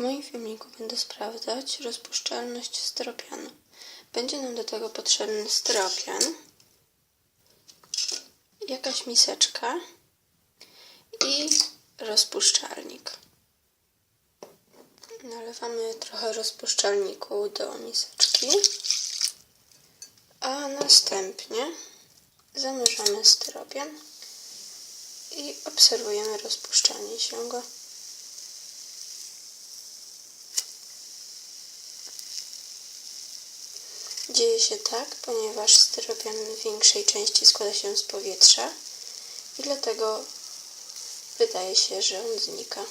moim filmiku będę sprawdzać rozpuszczalność styropianu. Będzie nam do tego potrzebny styropian, jakaś miseczka i rozpuszczalnik. Nalewamy trochę rozpuszczalniku do miseczki, a następnie zanurzamy styropian i obserwujemy rozpuszczanie się go. Dzieje się tak, ponieważ styropian w większej części składa się z powietrza i dlatego wydaje się, że on znika.